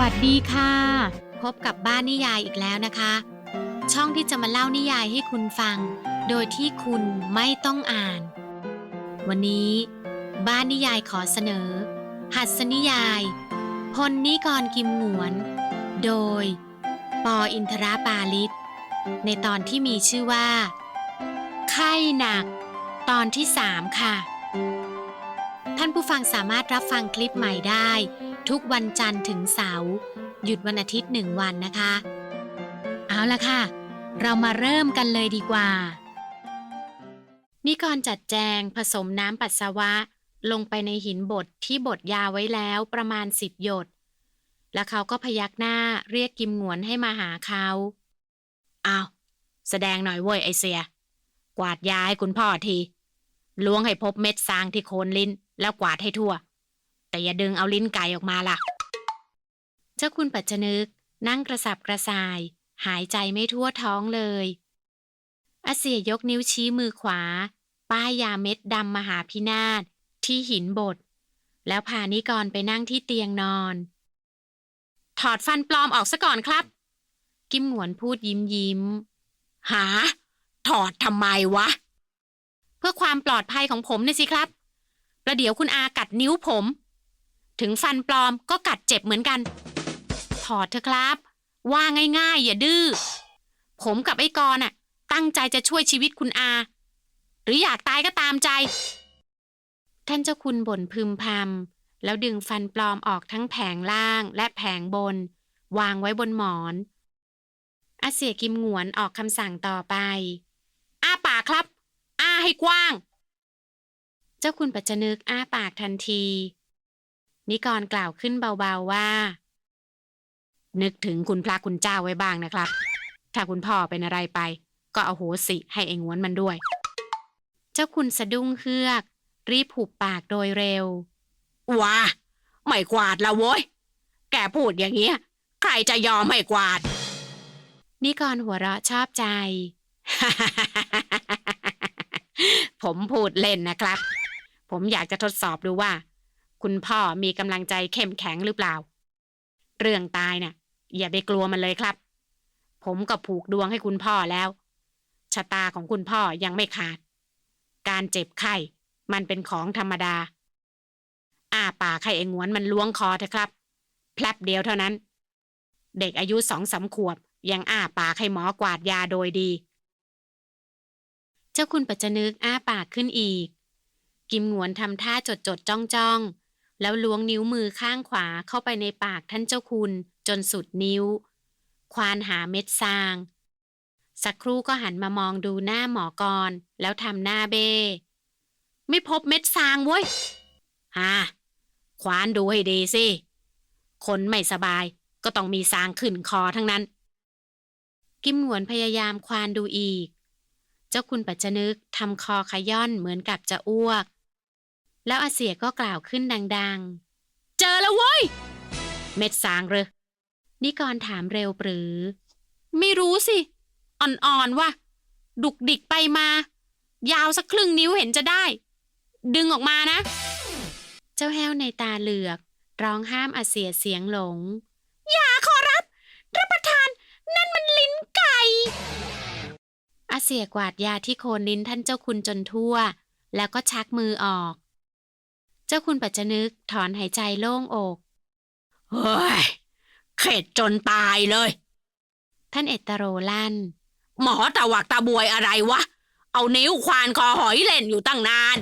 วัสดีค่ะ พบกับบ้านนิยายอีกแล้วนะคะ ช่องที่จะมาเล่านิยายให้คุณฟัง โดยที่คุณไม่ต้องอ่าน วันนี้ บ้านนิยายขอเสนอ หัสนิยาย พลนิกรกิมหงวน โดย ปออินทราปาลิศในตอนที่มีชื่อว่า ไข้หนัก ตอนที่3ค่ะ ท่านผู้ฟังสามารถรับฟังคลิปใหม่ได้ ทุกวันจันทร์ถึงเสาร์หยุดวันอาทิตย์หนึ่งวันนะคะ เอาละค่ะ เรามาเริ่มกันเลยดีกว่า นิกรจัดแจงผสมน้ำปัสสาวะ ลงไปในหินบดที่บดยาไว้แล้วประมาณสิบหยด แล้วเขาก็พยักหน้าเรียกกิมหงวนให้มาหาเขาเอาแสดงหน่อยเว้ยไอเสีย กวาดยาให้คุณพ่อทีล้วงให้พบเม็ดซางที่โคนลิ้น แล้วกวาดให้ทั่ว แต่อย่าดึงเอาลิ้นไก่ออกมาล่ะ เจ้าคุณปัจจนึก นั่งกระสับกระส่าย หายใจไม่ทั่วท้องเลย อาเสียยกนิ้วชี้มือขวา ป้ายยาเม็ดดำมหาพินาศที่หินบดแล้วพานิกรไปนั่งที่เตียงนอน ถอดฟันปลอมออกซะก่อนครับ กิมหวนพูดยิ้มยิ้ม หา ถอดทำไมวะ เพื่อความปลอดภัยของผมน่สิครับ ประเดี๋ยวคุณอากัดนิ้วผม ถึงฟันปลอมก็กัดเจ็บเหมือนกัน ถอดเถอะครับ ว่าง่ายๆ อย่าดื้อ ผมกับไอ้กรน่ะ ตั้งใจจะช่วยชีวิตคุณอา หรืออยากตายก็ตามใจ ท่านเจ้าคุณบ่นพึมพำแล้วดึงฟันปลอมออกทั้งแผงล่างและแผงบน วางไว้บนหมอนอาเสียกิมหงวนออกคำสั่งต่อไป อ้าปากครับ อ้าให้กว้าง เจ้าคุณปัจจนึกอ้าปากทันที นิกรกล่าวขึ้นเบาๆว่า นึกถึงคุณพระคุณเจ้าไว้บ้างนะครับ ถ้าคุณพ่อเป็นอะไรไป ก็เอาโหสิให้ไอ้งวนมันด้วย เจ้าคุณสะดุ้งเฮือก รีบผูกปากโดยเร็วว้าไม่กวาดละโว้ย แกพูดอย่างเงี้ย ใครจะยอมไม่กวาด นิกรหัวเราะชอบใจ ผมพูดเล่นนะครับ ผมอยากจะทดสอบดูว่า คุณพ่อมีกำลังใจเข้มแข็งหรือเปล่า เรื่องตายน่ะ อย่าไปกลัวมันเลยครับ ผมก็ผูกดวงให้คุณพ่อแล้ว ชะตาของคุณพ่อยังไม่ขาด การเจ็บไข้มันเป็นของธรรมดา อ้าปากให้ไอ้งวนมันล้วงคอเถอะครับ แพลบเดียวเท่านั้น เด็กอายุสองสามขวบ ยังอ้าปากให้หมอกวาดยาโดยดี เจ้าคุณปัจจนึกอ้าปากขึ้นอีก กิมหงวนทำท่าจดจดจ้องจ้อง แล้วล้วงนิ้วมือข้างขวาเข้าไปในปากท่านเจ้าคุณจนสุดนิ้ว ควานหาเม็ดซาง สักครู่ก็หันมามองดูหน้าหมอกร แล้วทำหน้าเบ้ ไม่พบเม็ดซางเว้ยฮะควานดูให้ดีสิ คนไม่สบายก็ต้องมีซางขึ้นคอทั้งนั้น กิมหงวนพยายามควานดูอีก เจ้าคุณปัจจนึกทำคอขย้อนเหมือนกับจะอ้วก แล้วอาเสียก็กล่าวขึ้นดังๆ เจอแล้วเว้ย เม็ดซางเรอนิกรถามเร็วปรือ ไม่รู้สิ อ่อนๆว่ะ ดุกดิกไปมา ยาวสักครึ่งนิ้วเห็นจะได้ ดึงออกมานะ เจ้าแห้วในตาเหลือก ร้องห้ามอาเสียเสียงหลง อย่าขอรับ รับประทาน นั่นมันลิ้นไก่ อาเสียกวาดยาที่โคนลิ้นท่านเจ้าคุณจนทั่ว แล้วก็ชักมือออก จ้าคุณปัจจนึกถอนหายใจโล่งอกเฮ้ย เข็ดจนตายเลย ท่านเอตโรลั่น หมอตะวักตะบวยอะไรวะ เอานิ้วควานคอหอยเล่นอยู่ตั้งนาน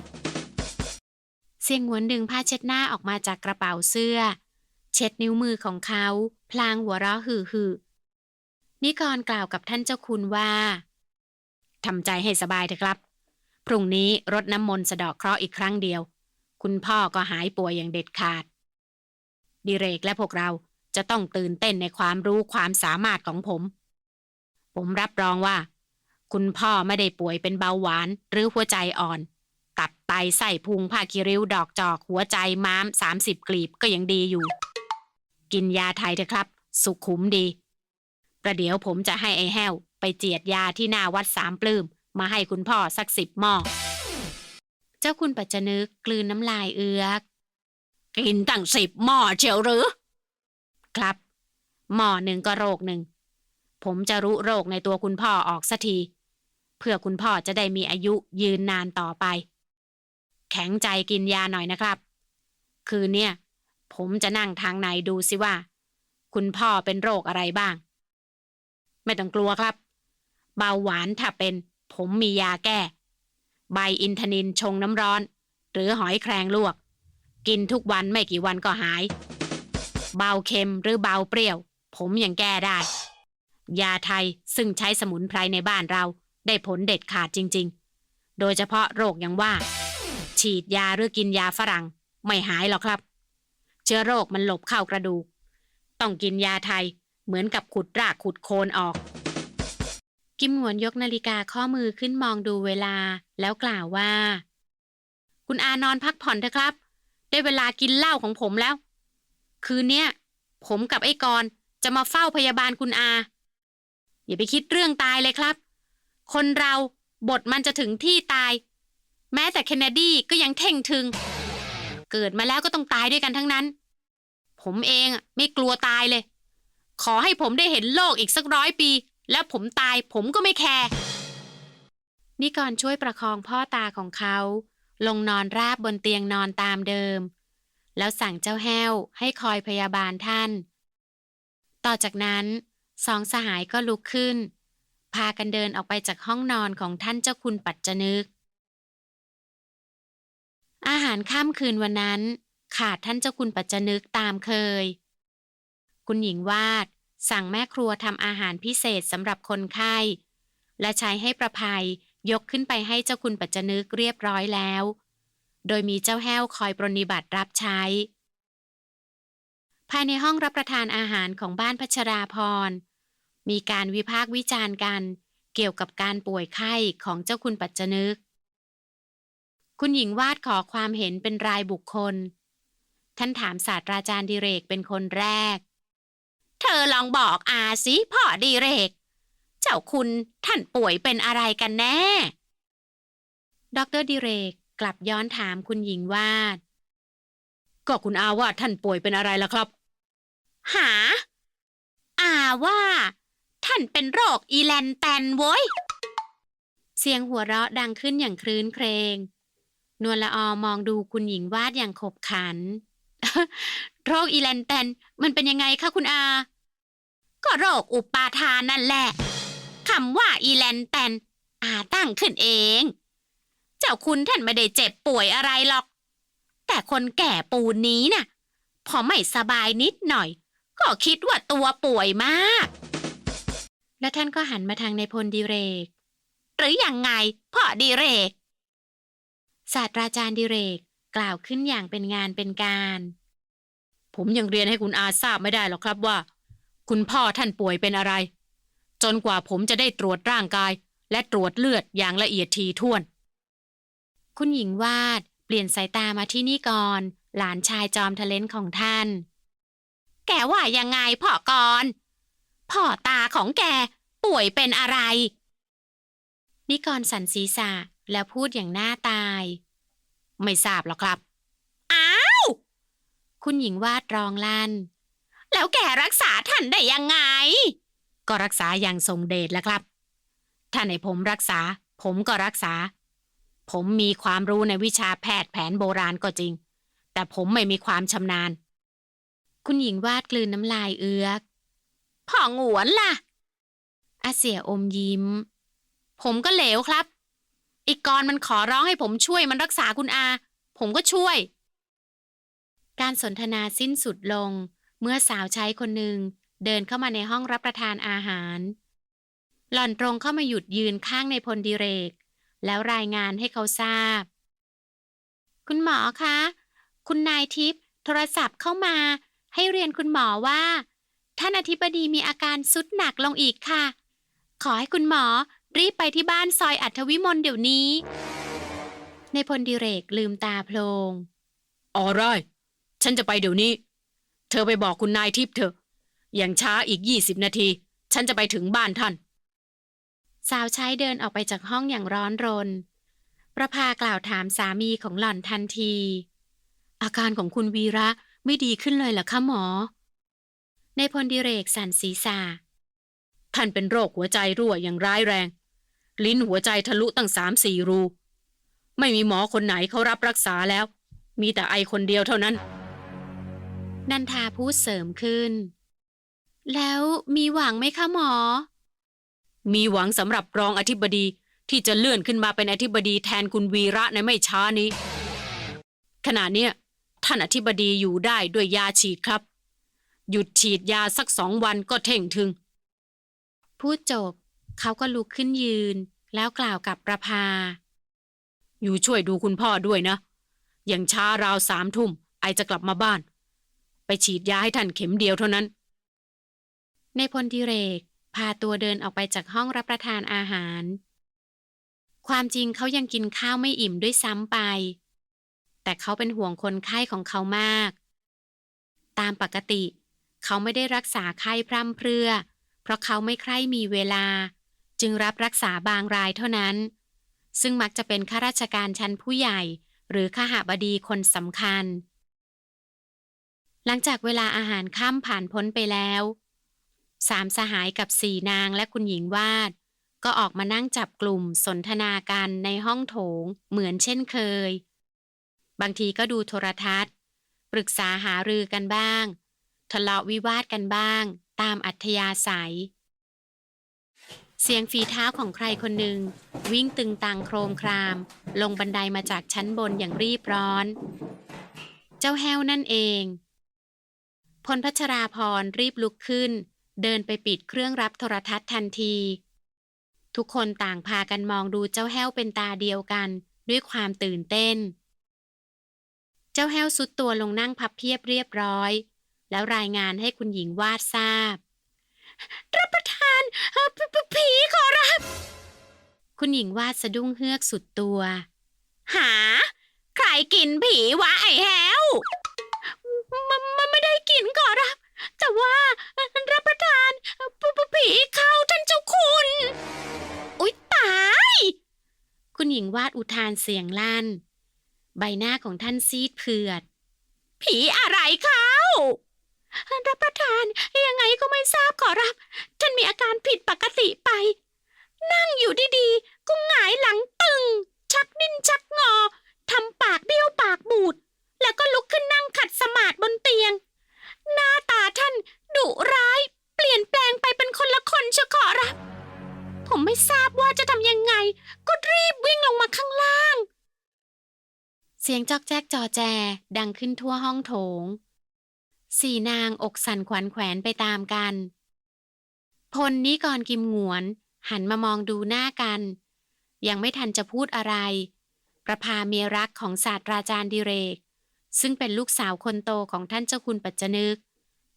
เสียงหวนดึงผ้าเช็ดหน้าออกมาจากกระเป๋าเสื้อ เช็ดนิ้วมือของเขา พลางหัวเราะหือหือนิกรกล่าวกับท่านเจ้าคุณว่าทำใจให้สบายเถอะครับ พรุ่งนี้รดน้ำมนต์สะเดอกเคราะห์อีกครั้งเดียว คุณพ่อก็หายป่วยอย่างเด็ดขาด ดิเรกและพวกเราจะต้องตื่นเต้นในความรู้ความสามารถของผม ผมรับรองว่า คุณพ่อไม่ได้ป่วยเป็นเบาหวานหรือหัวใจอ่อน ตับไตไส้พุงผ้าคิริ้วดอกจอกหัวใจม้ามสามสิบกลีบก็ยังดีอยู่ กินยาไทยเถอะครับ สุขุมดี ประเดี๋ยวผมจะให้ไอ้แห้ว ไปเจียดยาที่หน้าวัดสามปลื้มมาให้คุณพ่อสักสิบหม้อ เจ้าคุณปัจจนึกกลืนน้ำลายเอือกกินตั้งสิบหม้อเชียวหรือ ครับ หม้อหนึ่งก็โรคหนึ่ง ผมจะรู้โรคในตัวคุณพ่อออกสักที เพื่อคุณพ่อจะได้มีอายุยืนนานต่อไป แข็งใจกินยาหน่อยนะครับ คืนเนี่ยผมจะนั่งทางในดูสิว่า คุณพ่อเป็นโรคอะไรบ้าง ไม่ต้องกลัวครับ เบาหวานถ้าเป็น ผมมียาแก้ ใบอินทนินชงน้ำร้อน หรือหอยแครงลวก กินทุกวันไม่กี่วันก็หาย เบาเค็มหรือเบาเปรี้ยว ผมยังแก้ได้ ยาไทยซึ่งใช้สมุนไพรในบ้านเราได้ผลเด็ดขาดจริง ๆ โดยเฉพาะโรคอย่างว่า ฉีดยาหรือกินยาฝรั่ง ไม่หายหรอกครับ เชื้อโรคมันหลบเข้ากระดูก ต้องกินยาไทยเหมือนกับขุดรากขุดโคนออก กิมหวนยกนาฬิกาข้อมือขึ้นมองดูเวลา แล้วกล่าวว่า คุณอานอนพักผ่อนเถอะครับ ได้เวลากินเหล้าของผมแล้ว คืนเนี้ย ผมกับไอ้กรณจะมาเฝ้าพยาบาลคุณอา อย่าไปคิดเรื่องตายเลยครับ คนเราบทมันจะถึงที่ตาย แม้แต่เคนเนดีก็ยังเท่งทึง เกิดมาแล้วก็ต้องตายด้วยกันทั้งนั้น ผมเองไม่กลัวตายเลย ขอให้ผมได้เห็นโลกอีกสักร้อยปี แล้วผมตายผมก็ไม่แคร์ นิกรช่วยประคองพ่อตาของเขา ลงนอนราบบนเตียงนอนตามเดิม แล้วสั่งเจ้าแห้วให้คอยพยาบาลท่าน ต่อจากนั้นสองสหายก็ลุกขึ้น พากันเดินออกไปจากห้องนอนของท่านเจ้าคุณปัจจนึก อาหารค่ำคืนวันนั้น ขาดท่านเจ้าคุณปัจจนึกตามเคย คุณหญิงวาดสั่งแม่ครัวทำอาหารพิเศษสำหรับคนไข้ และใช้ให้ประภัย ยกขึ้นไปให้เจ้าคุณปัจจนึกเรียบร้อยแล้ว โดยมีเจ้าแห้วคอยปรนนิบัติรับใช้ ภายในห้องรับประทานอาหารของบ้านพัชราพร มีการวิพากษ์วิจารณ์กัน เกี่ยวกับการป่วยไข้ของเจ้าคุณปัจจนึก คุณหญิงวาดขอความเห็นเป็นรายบุคคล ท่านถามศาสตราจารย์ดิเรกเป็นคนแรก เธอลองบอกอาสิพ่อดิเรก เจ้าคุณท่านป่วยเป็นอะไรกันแน่ ดรดิเรกกลับย้อนถามคุณหญิงวาด ก็คุณอาว่าท่านป่วยเป็นอะไรล่ะครับ หา อาว่า ท่านเป็นโรคอีแลนแตนโว้ย เสียงหัวเราะดังขึ้นอย่างครื้นเครง นวลละออมองดูคุณหญิงวาดอย่างขบขัน โรคอีแลนแตนมันเป็นยังไงคะคุณอา ก็โรคอุปาทานนั่นแหละ คำว่าอีแลนแตนอาตั้งขึ้นเอง เจ้าคุณท่านไม่ได้เจ็บป่วยอะไรหรอก แต่คนแก่ปูนนี้น่ะ พอไม่สบายนิดหน่อย ก็คิดว่าตัวป่วยมาก และท่านก็หันมาทางในพลดิเรก หรืออยังไงพ่อดิเรก ศาสตราจารย์ดิเรกกล่าวขึ้นอย่างเป็นงานเป็นการ ผมยังเรียนให้คุณอาทราบไม่ได้หรอกครับว่า คุณพ่อท่านป่วยเป็นอะไร จนกว่าผมจะได้ตรวจร่างกาย และตรวจเลือดอย่างละเอียดทีท่วน คุณหญิงวาดเปลี่ยนสายตามาที่นี่ก่อน หลานชายจอมทะเลนของท่าน แกว่ายังไงพ่อกรพ่อตาของแกป่วยเป็นอะไร นิกรสันศีษะแล้วพูดอย่างหน้าตาย ไม่ทราบหรอกครับ อ้าว คุณหญิงวาดร้องลัน แล้วแกรักษาท่านได้ยังไง ก็รักษาอย่างทรงเดชแล้วครับ ถ้าในผมรักษา ผมก็รักษา ผมมีความรู้ในวิชาแพทย์แผนโบราณก็จริง แต่ผมไม่มีความชำนาญ คุณหญิงวาดกลืนน้ำลายเอือกพ่อหงวนล่ะอาเสียอมยิ้ม ผมก็เหลวครับ อีกกรมันขอร้องให้ผมช่วยมันรักษาคุณอา ผมก็ช่วย การสนทนาสิ้นสุดลง เมื่อสาวใช้คนหนึ่ง เดินเข้ามาในห้องรับประทานอาหาร หล่อนตรงเข้ามาหยุดยืนข้างในพลดิเรก แล้วรายงานให้เขาทราบ คุณหมอคะ คุณนายทิพย์โทรศัพท์เข้ามา ให้เรียนคุณหมอว่า ท่านอธิบดีมีอาการสุดหนักลงอีกค่ะ ขอให้คุณหมอรีบไปที่บ้านซอยอัธวิมลเดี๋ยวนี้ ในพลดิเรกลืมตาโพลงออไรฉันจะไปเดี๋ยวนี้ เธอไปบอกคุณนายทิพย์เถอะ อย่างช้าอีกยี่สิบนาที ฉันจะไปถึงบ้านท่าน สาวใช้เดินออกไปจากห้องอย่างร้อนรน ประภากล่าวถามสามีของหล่อนทันที อาการของคุณวีระไม่ดีขึ้นเลยเหรอคะหมอ ในพลดิเรกสันศีรษะท่านเป็นโรคหัวใจรั่วอย่างร้ายแรง ลิ้นหัวใจทะลุตั้งสามสี่รู ไม่มีหมอคนไหนเขารับรักษาแล้ว มีแต่ไอคนเดียวเท่านั้น นันทาพูดเสริมขึ้น แล้วมีหวังไหมคะหมอ มีหวังสำหรับรองอธิบดีที่จะเลื่อนขึ้นมาเป็นอธิบดีแทนคุณวีระในไม่ช้านี้ ขณะเนี้ยท่านอธิบดีอยู่ได้ด้วยยาฉีดครับ หยุดฉีดยาสักสองวันก็เท่งถึง พูดจบ เขาก็ลุกขึ้นยืน แล้วกล่าวกับประภา อยู่ช่วยดูคุณพ่อด้วยนะ อย่างช้าราวสามทุ่มไอจะกลับมาบ้าน ไปฉีดยาให้ท่านเข็มเดียวเท่านั้น ในพลดิเรก พาตัวเดินออกไปจากห้องรับประทานอาหาร ความจริงเขายังกินข้าวไม่อิ่มด้วยซ้ำไป แต่เขาเป็นห่วงคนไข้ของเขามาก ตามปกติ เขาไม่ได้รักษาไข้พร่ำเพรื่อ เพราะเขาไม่ใคร่มีเวลา จึงรับรักษาบางรายเท่านั้น ซึ่งมักจะเป็นข้าราชการชั้นผู้ใหญ่ หรือข้าหาบดีคนสำคัญหลังจากเวลาอาหารค่ำผ่านพ้นไปแล้ว สามสหายกับสี่นางและคุณหญิงวาด ก็ออกมานั่งจับกลุ่มสนทนากันในห้องโถง เหมือนเช่นเคย บางทีก็ดูโทรทัศน์ ปรึกษาหารือกันบ้าง ทะเลาะวิวาทกันบ้าง ตามอัธยาศัย เสียงฝีเท้าของใครคนหนึ่ง วิ่งตึงตังโครมคราม ลงบันไดมาจากชั้นบนอย่างรีบร้อน เจ้าแห้วนั่นเองพลพัชราพรรีบลุกขึ้น เดินไปปิดเครื่องรับโทรทัศน์ทันที ทุกคนต่างพากันมองดูเจ้าแห้วเป็นตาเดียวกัน ด้วยความตื่นเต้น เจ้าแห้วสุดตัวลงนั่งพับเพียบเรียบร้อย แล้วรายงานให้คุณหญิงวาดทราบ รับประทานผผผีขอรับ คุณหญิงวาดสะดุ้งเฮือกสุดตัว หา ใครกินผีวะไอ้แห้ว ญิงวาดอุทานเสียงลั่น ใบหน้าของท่านซีดเผือด ผีอะไรเขารับประทานยังไงก็ไม่ทราบขอรับ ท่านมีอาการผิดปกติไป นั่งอยู่ดีๆก็หงายหลังตึง ชักดิ้นชักงอทำปากเบี้ยวปากบูดแล้วก็ลุกขึ้นนั่งขัดสมาธิบนเตียง หน้าตาท่านดุร้าย เปลี่ยนแปลงไปเป็นคนละคนเชียวขอรับ ผมไม่ทราบว่าจะทำยังไง ก็รีบวิ่งลงมาข้างล่าง เสียงจอกแจ๊กจอแจ ดังขึ้นทั่วห้องโถง สี่นางอกสั่นขวัญแขวนไปตามกัน พลนิกรกิมหงวน หันมามองดูหน้ากัน ยังไม่ทันจะพูดอะไร ประพาเมียรักของศาสตราจารย์ดิเรก ซึ่งเป็นลูกสาวคนโตของท่านเจ้าคุณปัจจนึก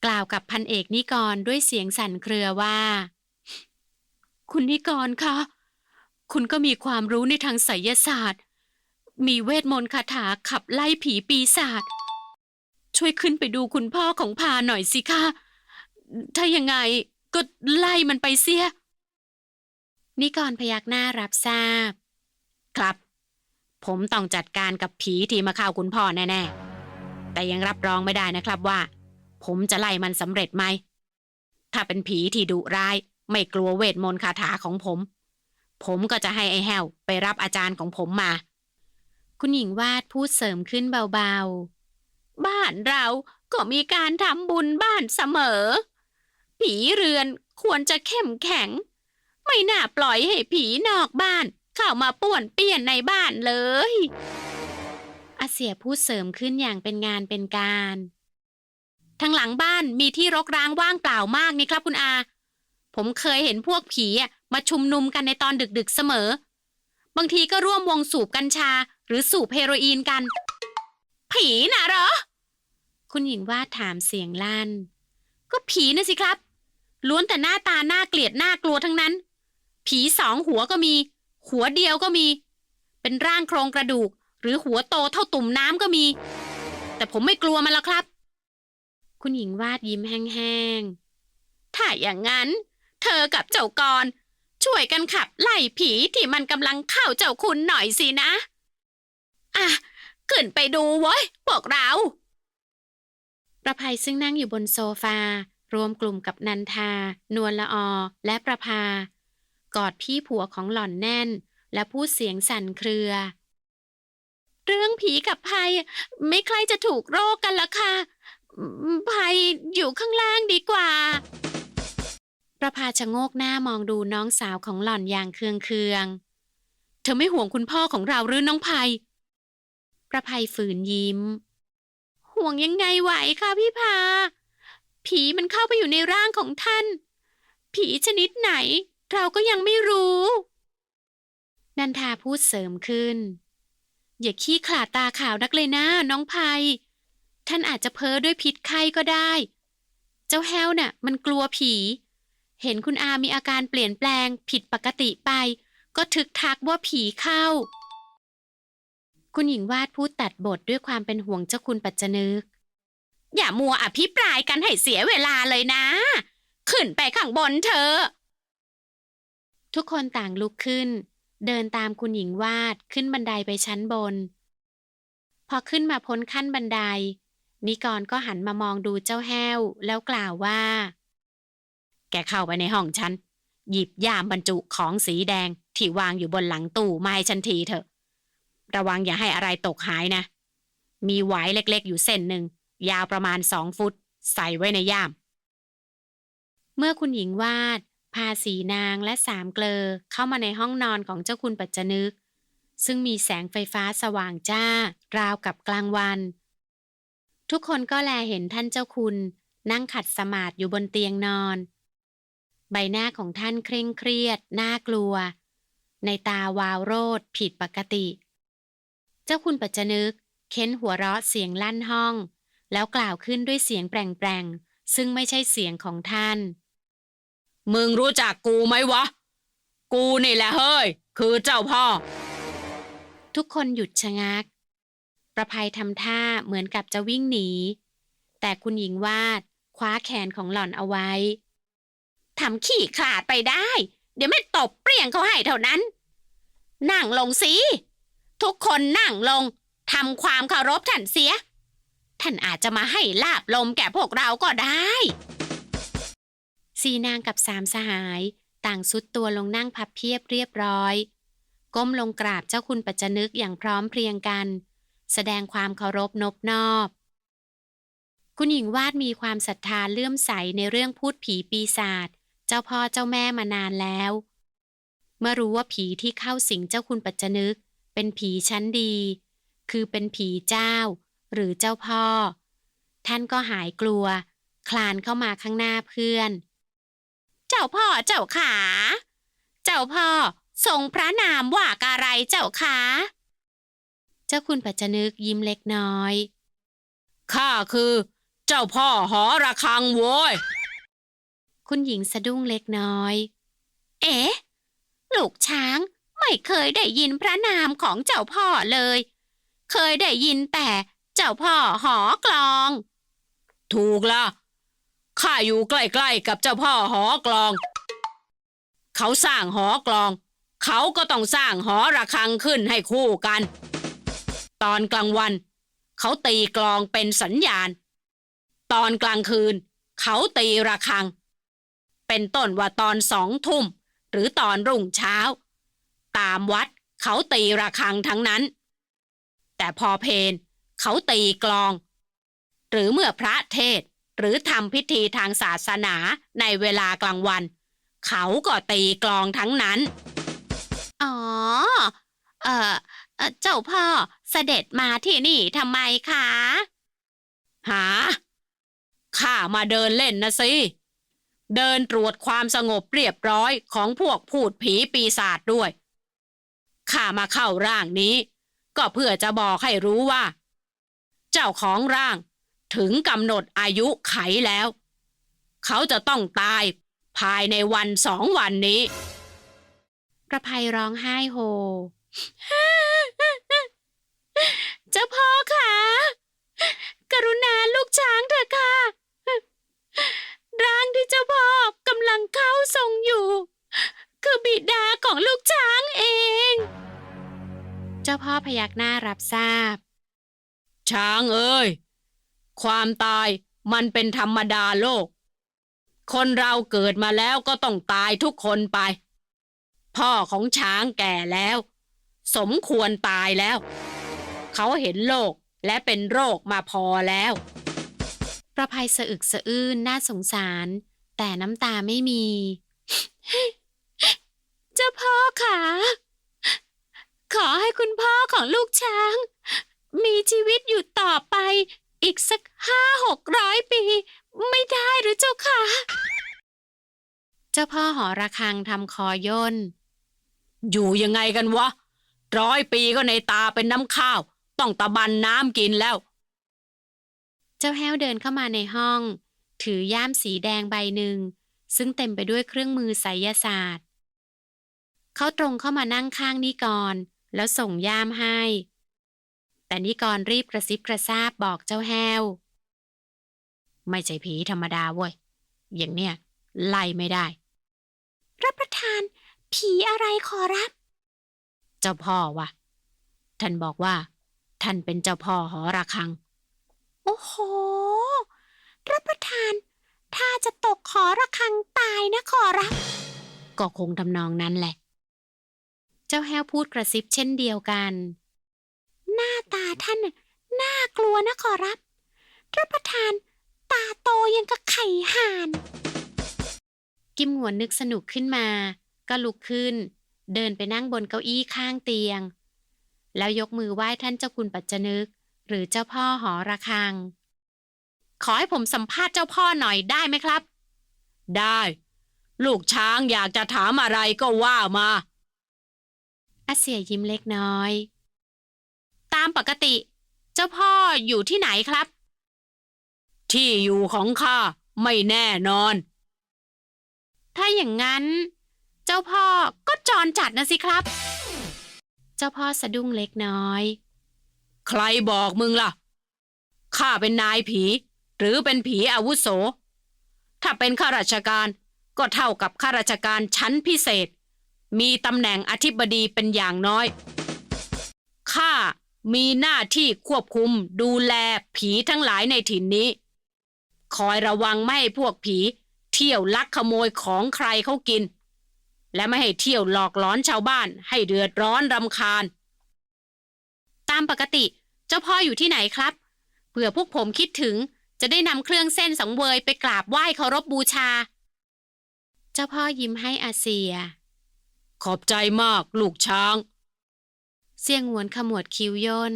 กล่าวกับพันเอกนิกรด้วยเสียงสั่นเครือว่า คุณนิกรคะ คุณก็มีความรู้ในทางไสยศาสตร์ มีเวทมนต์คาถาขับไล่ผีปีศาจ ช่วยขึ้นไปดูคุณพ่อของพาหน่อยสิคะ ถ้ายังไงก็ไล่มันไปเสีย นิกรพยักหน้ารับทราบ ครับ ผมต้องจัดการกับผีที่มาเข้าคุณพ่อแน่ๆ แต่ยังรับรองไม่ได้นะครับว่า ผมจะไล่มันสำเร็จไหม ถ้าเป็นผีที่ดุร้าย ไม่กลัวเวทมนต์คาถาของผม ผมก็จะให้ไอ้แห้วไปรับอาจารย์ของผมมา คุณหญิงวาดพูดเสริมขึ้นเบาๆ บ้านเราก็มีการทำบุญบ้านเสมอ ผีเรือนควรจะเข้มแข็ง ไม่น่าปล่อยให้ผีนอกบ้านเข้ามาป่วนเปี้ยนในบ้านเลยอาเสียพูดเสริมขึ้นอย่างเป็นงานเป็นการ ทางหลังบ้านมีที่รกร้างว่างเปล่ามากนี่ครับคุณอา ผมเคยเห็นพวกผีมาชุมนุมกันในตอนดึกๆเสมอ บางทีก็ร่วมวงสูบกัญชา หรือสูบเฮโรอีนกัน ผีน่ะเหรอ คุณหญิงว่าถามเสียงลั่น ก็ผีนะสิครับ ล้วนแต่หน้าตาหน่าเกลียดหน่ากลัวทั้งนั้น ผีสองหัวก็มี หัวเดียวก็มี เป็นร่างโครงกระดูก หรือหัวโตเท่าตุ่มน้ำก็มี แต่ผมไม่กลัวมันแล้วครับ คุณหญิงวาดยิ้มแห้งๆถ้าอย่างนั้น เธอกับเจ้ากรช่วยกันขับไล่ผีที่มันกำลังเข้าเจ้าคุณหน่อยสินะ อะ ขึ้นไปดูเว้ยพวกเรา ประภัยซึ่งนั่งอยู่บนโซฟา รวมกลุ่มกับนันทา นวลละออ และประภา กอดพี่ผัวของหล่อนแน่น และพูดเสียงสั่นเครือ เรื่องผีกับภัย ไม่ใครจะถูกโรคกันละค่ะภัยอยู่ข้างล่างดีกว่า ประภาชะโงกหน้ามองดูน้องสาวของหล่อนอย่างเคืองเคืองๆเธอไม่ห่วงคุณพ่อของเราหรือน้องภัย ประภัยฝืนยิ้ม ห่วงยังไงไหวคะพี่พา ผีมันเข้าไปอยู่ในร่างของท่าน ผีชนิดไหน เราก็ยังไม่รู้ นันทาพูดเสริมขึ้น อย่าขี้ขลาดตาขาวนักเลยนะน้องภัย ท่านอาจจะเพ้อด้วยพิษไข้ก็ได้ เจ้าแฮวน่ะ มันกลัวผี เห็นคุณอามีอาการเปลี่ยนแปลงผิดปกติไป ก็ทึกทักว่าผีเข้า คุณหญิงวาดพูดตัดบทด้วยความเป็นห่วงเจ้าคุณปัจจนึก อย่ามัวอภิปรายกันให้เสียเวลาเลยนะ ขึ้นไปข้างบนเถอะทุกคนต่างลุกขึ้น เดินตามคุณหญิงวาดขึ้นบันไดไปชั้นบน พอขึ้นมาพ้นขั้นบันไดนิกรก็หันมามองดูเจ้าแห้วแล้วกล่าวว่า แกเข้าไปในห้องฉัน หยิบยามบรรจุของสีแดงที่วางอยู่บนหลังตู้มาให้ฉันทีเถอะ ระวังอย่าให้อะไรตกหายนะ มีหวเล็กๆ อยู่เส้นหนึ่ง ยาวประมาณสองฟุต ใส่ไว้ในย่าม เมื่อคุณหญิงวาด พาสีนางและสามเกลอเข้ามาในห้องนอนของเจ้าคุณปัจจนึก ซึ่งมีแสงไฟฟ้าสว่างจ้า ราวกับกลางวัน ทุกคนก็แลเห็นท่านเจ้าคุณนั่งขัดสมาธิอยู่บนเตียงนอน ใบหน้าของท่านเคร่งเครียด น่ากลัว ในตาวาวโรดผิดปกติ เจ้าคุณปัจจนึก เค้นหัวเราะเสียงลั่นห้อง แล้วกล่าวขึ้นด้วยเสียงแปลงๆ ซึ่งไม่ใช่เสียงของท่าน มึงรู้จักกูไหมวะ กูนี่แหละเฮ้ย คือเจ้าพ่อ ทุกคนหยุดชะงัก ประภัยทำท่าเหมือนกับจะวิ่งหนี แต่คุณหญิงวาดคว้าแขนของหล่อนเอาไว้ ทำขี่ขลาดไปได้ เดี๋ยวไม่ตบเปรี้ยงเขาให้เท่านั้น นั่งลงสิ ทุกคนนั่งลงทำความเคารพท่านเสีย ท่านอาจจะมาให้ลาบลมแก่พวกเราก็ได้สีนางกับสามสหาย ต่างสุดตัวลงนั่งพับเพียบเรียบร้อย ก้มลงกราบเจ้าคุณปัจจนึกอย่างพร้อมเพรียงกัน แสดงความเคารพนบนอบ คุณหญิงวาดมีความศรัทธาเลื่อมใสในเรื่องพูดผีปีศาจ จ้าพ่อเจ้าแม่มานานแล้ว เมื่อรู้ว่าผีที่เข้าสิงเจ้าคุณปัจจนึก เป็นผีชั้นดี คือเป็นผีเจ้า หรือเจ้าพ่อ ท่านก็หายกลัว คลานเข้ามาข้างหน้าเพื่อน เจ้าพ่อเจ้าขา เจ้าพ่อทรงพระนามว่าการะเจ้าคะเจ้าคุณปัจจนึกยิ้มเล็กน้อย ข้าคือ เจ้าพ่อหอระฆังโว้ย คุณหญิงสะดุ้งเล็กน้อย เอ๊ะ ลูกช้างไม่เคยได้ยินพระนามของเจ้าพ่อเลย เคยได้ยินแต่เจ้าพ่อหอกลอง ถูกละข้าอยู่ใกล้ๆกับเจ้าพ่อหอกลอง เขาสร้างหอกลอง เขาก็ต้องสร้างหอระฆังขึ้นให้คู่กัน ตอนกลางวัน เขาตีกลองเป็นสัญญาณ ตอนกลางคืน เขาตีระฆัง เป็นต้นว่าตอนสองทุ่ม หรือตอนรุ่งเช้า ตามวัดเขาตีระฆังทั้งนั้น แต่พอเพนเขาตีกลอง หรือเมื่อพระเทศน์หรือทำพิธีทางศาสนาในเวลากลางวัน เขาก็ตีกลองทั้งนั้น อ๋อ เอ่อเอ่อเจ้าพ่อเสด็จมาที่นี่ทำไมคะ หา ข้ามาเดินเล่นนะสิ เดินตรวจความสงบเรียบร้อยของพวกพูดผีปีศาจด้วย ข้ามาเข้าร่างนี้ ก็เพื่อจะบอกให้รู้ว่า เจ้าของร่างถึงกำหนดอายุไขแล้ว เขาจะต้องตายภายในวันสองวันนี้ประภัยร้องไห้โฮเจ้าพ่อค่ะ กรุณาลูกช้างเถอะค่ะ ร่างที่เจ้าพ่อกำลังเข้าทรงอยู่ คือบิดาของลูกช้างเอง เจ้าพ่อพยักหน้ารับทราบ ช้างเอ้ย ความตายมันเป็นธรรมดาโลก คนเราเกิดมาแล้วก็ต้องตายทุกคนไป พ่อของช้างแก่แล้ว สมควรตายแล้ว เขาเห็นโลกและเป็นโรคมาพอแล้ว ประภัยสะอึกสะอื้นน่าสงสาร แต่น้ำตาไม่มี เจ้าพ่อค่ะ ขอให้คุณพ่อของลูกช้าง มีชีวิตอยู่ต่อไป อีกสักห้าหกร้อยปี ไม่ได้หรือเจ้าค่ะ เจ้าพ่อหอระฆังทำคอย่นอยู่ยังไงกันวะ ร้อยปีก็ในตาเป็นน้ำข้าว ต้องตะบันน้ำกินแล้ว จ้าแห้วเดินเข้ามาในห้อง ถือย่ามสีแดงใบหนึ่ง ซึ่งเต็มไปด้วยเครื่องมือไสยศาสตร์ เขาตรงเข้ามานั่งข้างนิกร แล้วส่งย่ามให้ แต่นิกรรีบกระซิบกระซาบบอกเจ้าแห้ว ไม่ใช่ผีธรรมดาเว้ย อย่างเนี้ยไล่ไม่ได้ รับประทาน ผีอะไรขอรับ เจ้าพ่อวะท่านบอกว่า ท่านเป็นเจ้าพ่อหอระฆัง โอ้โห รับประทาน ถ้าจะตกขอระฆังตายนะขอรับ ก็คงทำนองนั้นแหละ เจ้าแห้วพูดกระซิบเช่นเดียวกัน หน้าตาท่านน่ะน่ากลัวนะขอรับ รับประทาน ตาโตยังกับไข่ห่าน กิมหงวนนึกสนุกขึ้นมา ก็ลุกขึ้น เดินไปนั่งบนเก้าอี้ข้างเตียง แล้วยกมือไหว้ท่านเจ้าคุณปัจจนึก หรือเจ้าพ่อหอระฆัง ขอให้ผมสัมภาษณ์เจ้าพ่อหน่อยได้ไหมครับ ได้ ลูกช้างอยากจะถามอะไรก็ว่ามาอาเสียยิ้มเล็กน้อย ตามปกติ เจ้าพ่ออยู่ที่ไหนครับ ที่อยู่ของข้าไม่แน่นอน ถ้าอย่างนั้น เจ้าพ่อก็จรจัดนะสิครับ เจ้าพ่อสะดุ้งเล็กน้อย ใครบอกมึงล่ะ ข้าเป็นนายผี หรือเป็นผีอาวุโส ถ้าเป็นข้าราชการก็เท่ากับข้าราชการชั้นพิเศษ มีตำแหน่งอธิบดีเป็นอย่างน้อย ข้ามีหน้าที่ควบคุมดูแลผีทั้งหลายในถิ่นนี้ คอยระวังไม่ให้พวกผี เที่ยวลักขโมยของใครเขากิน และไม่ให้เที่ยวหลอกหลอนชาวบ้านให้เดือดร้อนรำคาญ ตามปกติ เจ้าพ่ออยู่ที่ไหนครับเผื่อพวกผมคิดถึง จะได้นำเครื่องเส้นสังเวยไปกราบไหว้เคารพบูชา เจ้าพ่อยิ้มให้อาเซีย ขอบใจมากลูกช้าง เสี่ยงหวนขมวดคิ้วย่น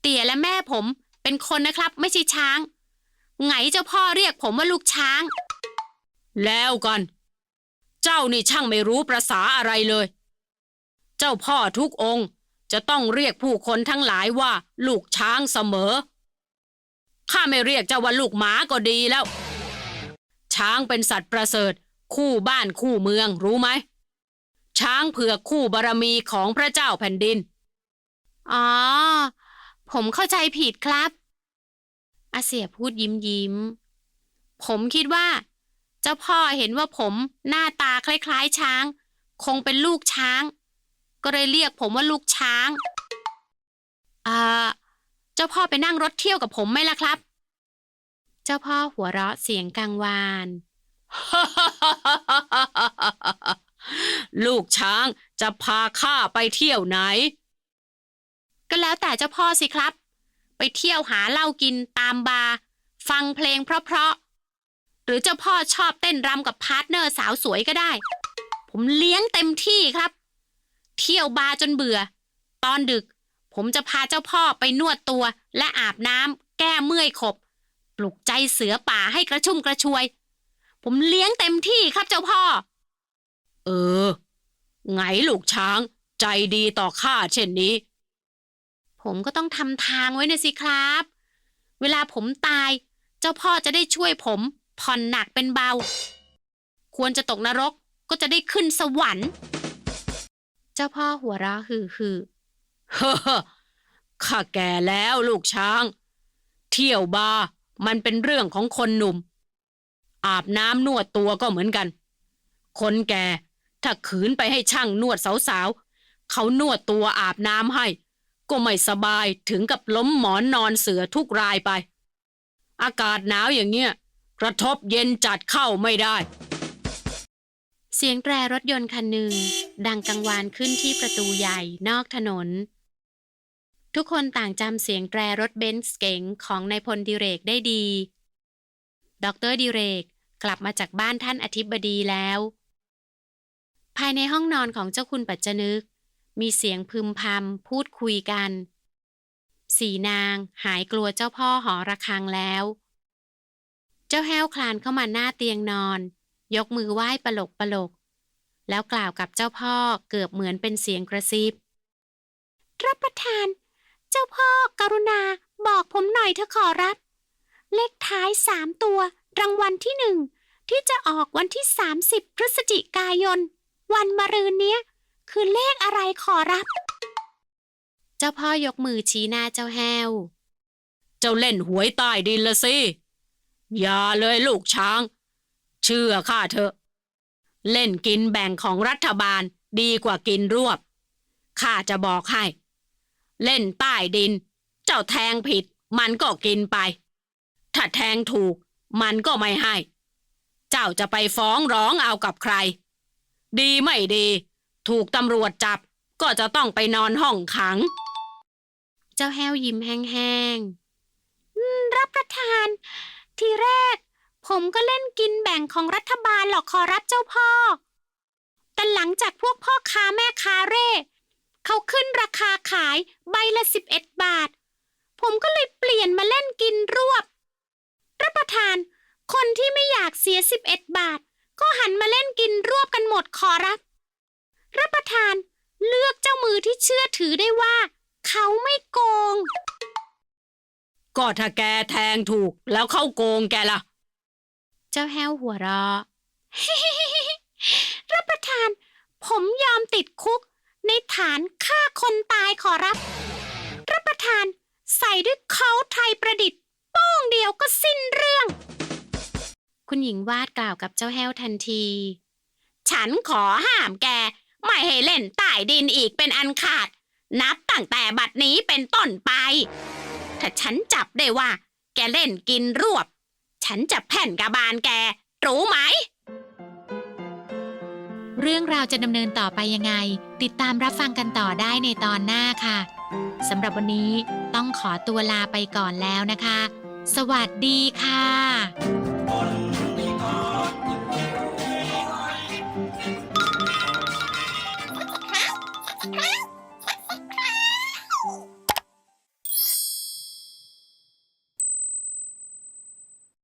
เตี่ยและแม่ผมเป็นคนนะครับ ไม่ใช่ช้าง ไงเจ้าพ่อเรียกผมว่าลูกช้าง แล้วกัน เจ้านี่ช่างไม่รู้ประษาอะไรเลย เจ้าพ่อทุกองค์ จะต้องเรียกผู้คนทั้งหลายว่า ลูกช้างเสมอ ข้าไม่เรียกเจ้าว่าลูกหมาก็ดีแล้ว ช้างเป็นสัตว์ประเสริฐ คู่บ้านคู่เมืองรู้ไหม ช้างเผือกคู่บารมีของพระเจ้าแผ่นดิน อ๋อ ผมเข้าใจผิดครับอาเสียพูดยิ้มยิ้ม ผมคิดว่า เจ้าพ่อเห็นว่าผมหน้าตาคล้าย ๆ ช้าง คงเป็นลูกช้าง ก็เลยเรียกผมว่าลูกช้าง อ่า เจ้าพ่อไปนั่งรถเที่ยวกับผมไหมล่ะครับ เจ้าพ่อหัวเราะเสียงกังวานลูกช้างจะพาข้าไปเที่ยวไหน ก็แล้วแต่เจ้าพ่อสิครับ ไปเที่ยวหาเหล้ากินตามบาร์ฟังเพลงเพราะๆหรือเจ้าพ่อชอบเต้นรำกับพาร์ทเนอร์สาวสวยก็ได้ ผมเลี้ยงเต็มที่ครับ เที่ยวบาร์จนเบื่อ ตอนดึก ผมจะพาเจ้าพ่อไปนวดตัวและอาบน้ำแก้เมื่อยขบ ปลุกใจเสือป่าให้กระชุ่มกระชวย ผมเลี้ยงเต็มที่ครับเจ้าพ่อ เออ ไงลูกช้าง ใจดีต่อข้าเช่นนี้ ผมก็ต้องทำทางไว้นะสิครับ เวลาผมตาย เจ้าพ่อจะได้ช่วยผมผ่อนหนักเป็นเบา ควรจะตกนรกก็จะได้ขึ้นสวรรค์ เจ้าพ่อหัวเราะฮือฮือเฮ้อข้าแก่แล้วลูกช้าง เที่ยวบาร์มันเป็นเรื่องของคนหนุ่ม อาบน้ำนวดตัวก็เหมือนกัน คนแก่ถ้าขืนไปให้ช่างนวดสาวๆเขานวดตัวอาบน้ำให้ ก็ไม่สบายถึงกับล้มหมอนนอนเสือทุกรายไป อากาศหนาวอย่างเงี้ยกระทบเย็นจัดเข้าไม่ได้ เสียงแตรรถยนต์คันหนึ่ง ดังกังวานขึ้นที่ประตูใหญ่นอกถนน ทุกคนต่างจำเสียงแตรรถเบนซ์เก๋งของนายพลดิเรกได้ดี ดรดิเรกกลับมาจากบ้านท่านอธิบดีแล้ว ภายในห้องนอนของเจ้าคุณปัจจนึก มีเสียงพึมพำพูดคุยกัน สี่นางหายกลัวเจ้าพ่อหอระฆังแล้ว เจ้าแห้วคลานเข้ามาหน้าเตียงนอน ยกมือไหว้ปลกปลก แล้วกล่าวกับเจ้าพ่อเกือบเหมือนเป็นเสียงกระซิบ รับประทาน เจ้าพ่อกรุณาบอกผมหน่อยเถอะขอรับ เลขท้ายสามตัว รางวัลที่หนึ่ง ที่จะออกวันที่ 30 พฤศจิกายน วันมะรืนเนี้ย คือเลขอะไรขอรับ เจ้าพ่อยกมือชี้หน้าเจ้าแห้ว เจ้าเล่นหวยใต้ดินละสิ อย่าเลยลูกช้าง เชื่อข้าเถอะ เล่นกินแบ่งของรัฐบาลดีกว่ากินรวบ ข้าจะบอกให้ เล่นใต้ดิน เจ้าแทงผิด มันก็กินไป ถ้าแทงถูก มันก็ไม่ให้ เจ้าจะไปฟ้องร้องเอากับใคร ดีไม่ดี ถูกตำรวจจับก็จะต้องไปนอนห้องขัง เจ้าแห้วยิ้มแห้งๆรับประทาน ทีแรก ผมก็เล่นกินแบ่งของรัฐบาลหรอกขอรับเจ้าพ่อ แต่หลังจากพวกพ่อค้าแม่ค้าเร่ เขาขึ้นราคาขายใบละ11บเอ็ดบาท ผมก็เลยเปลี่ยนมาเล่นกินรวบ รับประทาน คนที่ไม่อยากเสีย11บาท ก็หันมาเล่นกินรวบกันหมดขอรับ รับประทานเลือกเจ้ามือที่เชื่อถือได้ว่า เขาไม่โกง ก็ถ้าแกแทงถูกแล้วเข้าโกงแกล่ะ เจ้าแห้วหัวเราะรับประทาน ผมยอมติดคุก ในฐานฆ่าคนตายขอรับ รับประทานใส่ด้วยเขาไทยประดิษฐ์โป้งเดียวก็สิ้นเรื่อง คุณหญิงวาดกล่าวกับเจ้าแห้วทันที ฉันขอห้ามแก ไม่ให้เล่นใต้ดินอีกเป็นอันขาด นับตั้งแต่บัดนี้เป็นต้นไป ถ้าฉันจับได้ว่า แกเล่นกินรวบ ฉันจะแผ่นกระบาลแก รู้ไหม เรื่องราวจะดำเนินต่อไปยังไง ติดตามรับฟังกันต่อได้ในตอนหน้าค่ะสำหรับวันนี้ต้องขอตัวลาไปก่อนแล้วนะคะ สวัสดีค่ะ